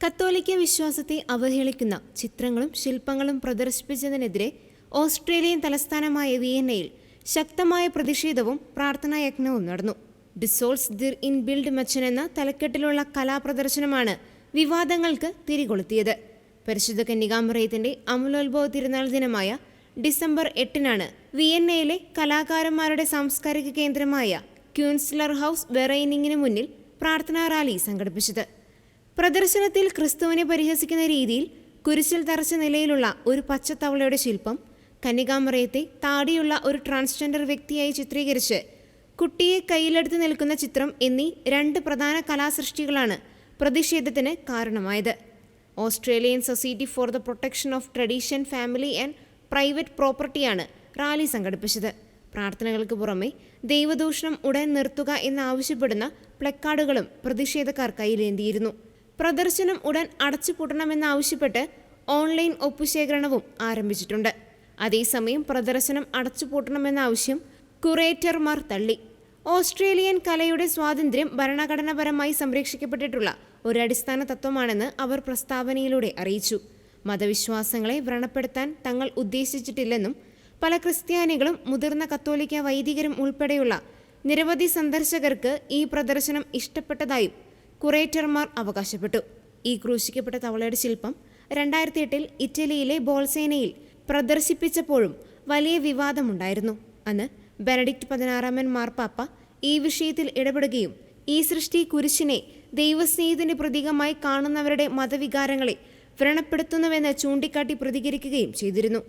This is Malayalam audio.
കത്തോലിക്ക വിശ്വാസത്തെ അവഹേളിക്കുന്ന ചിത്രങ്ങളും ശില്പങ്ങളും പ്രദർശിപ്പിച്ചതിനെതിരെ ഓസ്ട്രേലിയൻ തലസ്ഥാനമായ വിയന്നയിൽ ശക്തമായ പ്രതിഷേധവും പ്രാർത്ഥനായജ്ഞവും നടന്നു. ഡിസോൾസ് ദിർ ഇൻ ബിൽഡ് മച്ചൻ എന്ന തലക്കെട്ടിലുള്ള കലാപ്രദർശനമാണ് വിവാദങ്ങൾക്ക് തിരികൊളുത്തിയത്. പരിശുദ്ധ കന്യകാമറയത്തിന്റെ അമലോത്ഭവ തിരുനാൾ ദിനമായ ഡിസംബർ എട്ടിനാണ് വിയന്നയിലെ കലാകാരന്മാരുടെ സാംസ്കാരിക കേന്ദ്രമായ ക്യൂൻസ്ലർ ഹൗസ് വെറൈനിങ്ങിന് മുന്നിൽ പ്രാർത്ഥനാ റാലി സംഘടിപ്പിച്ചത്. പ്രദർശനത്തിൽ ക്രിസ്തുവിനെ പരിഹസിക്കുന്ന രീതിയിൽ കുരിശിൽ തറച്ച നിലയിലുള്ള ഒരു പച്ചത്തവളയുടെ ശില്പം കന്യകാമറയത്തെ താടിയുള്ള ഒരു ട്രാൻസ്ജെൻഡർ വ്യക്തിയായി ചിത്രീകരിച്ച് കുട്ടിയെ കയ്യിലെടുത്ത് നിൽക്കുന്ന ചിത്രം എന്നീ രണ്ട് പ്രധാന കലാസൃഷ്ടികളാണ് പ്രതിഷേധത്തിന് കാരണമായത്. Australian society for the protection of tradition family and private പ്രോപ്പർട്ടിയാണ് റാലി സംഘടിപ്പിച്ചത്. പ്രാർത്ഥനകൾക്ക് പുറമെ ദൈവദൂഷണം ഉടൻ നിർത്തുക എന്നാവശ്യപ്പെടുന്ന പ്ലക്കാർഡുകളും പ്രതിഷേധക്കാർ കയ്യിലേന്തിയിരുന്നു. പ്രദർശനം ഉടൻ അടച്ചുപൂട്ടണമെന്നാവശ്യപ്പെട്ട് ഓൺലൈൻ ഒപ്പുശേഖരണവും ആരംഭിച്ചിട്ടുണ്ട്. അതേസമയം പ്രദർശനം അടച്ചുപൂട്ടണമെന്ന ആവശ്യം കുറേറ്റർമാർ തള്ളി. ഓസ്ട്രേലിയൻ കലയുടെ സ്വാതന്ത്ര്യം ഭരണഘടനാപരമായി സംരക്ഷിക്കപ്പെട്ടിട്ടുള്ള ഒരു അടിസ്ഥാന തത്വമാണെന്ന് അവർ പ്രസ്താവനയിലൂടെ അറിയിച്ചു. മതവിശ്വാസങ്ങളെ വ്രണപ്പെടുത്താൻ തങ്ങൾ ഉദ്ദേശിച്ചിട്ടില്ലെന്നും പല ക്രിസ്ത്യാനികളും മുതിർന്ന കത്തോലിക്ക വൈദികരും ഉൾപ്പെടെയുള്ള നിരവധി സന്ദർശകർക്ക് ഈ പ്രദർശനം ഇഷ്ടപ്പെട്ടതായും കുറേറ്റർമാർ അവകാശപ്പെട്ടു. ഈ ക്രൂശിക്കപ്പെട്ട തവളയുടെ ശില്പം രണ്ടായിരത്തി എട്ടിൽ ഇറ്റലിയിലെ ബോൾസേനയിൽ പ്രദർശിപ്പിച്ചപ്പോഴും വലിയ വിവാദമുണ്ടായിരുന്നു. അന്ന് ബെനഡിക്ട് പതിനാറാമൻ മാർപ്പാപ്പ ഈ വിഷയത്തിൽ ഇടപെടുകയും ഈ സൃഷ്ടി കുരിശിനെ ദൈവസ്നേഹത്തിന്റെ പ്രതീകമായി കാണുന്നവരുടെ മതവികാരങ്ങളെ വ്രണപ്പെടുത്തുന്നുവെന്ന് ചൂണ്ടിക്കാട്ടി പ്രതികരിക്കുകയും ചെയ്തിരുന്നു.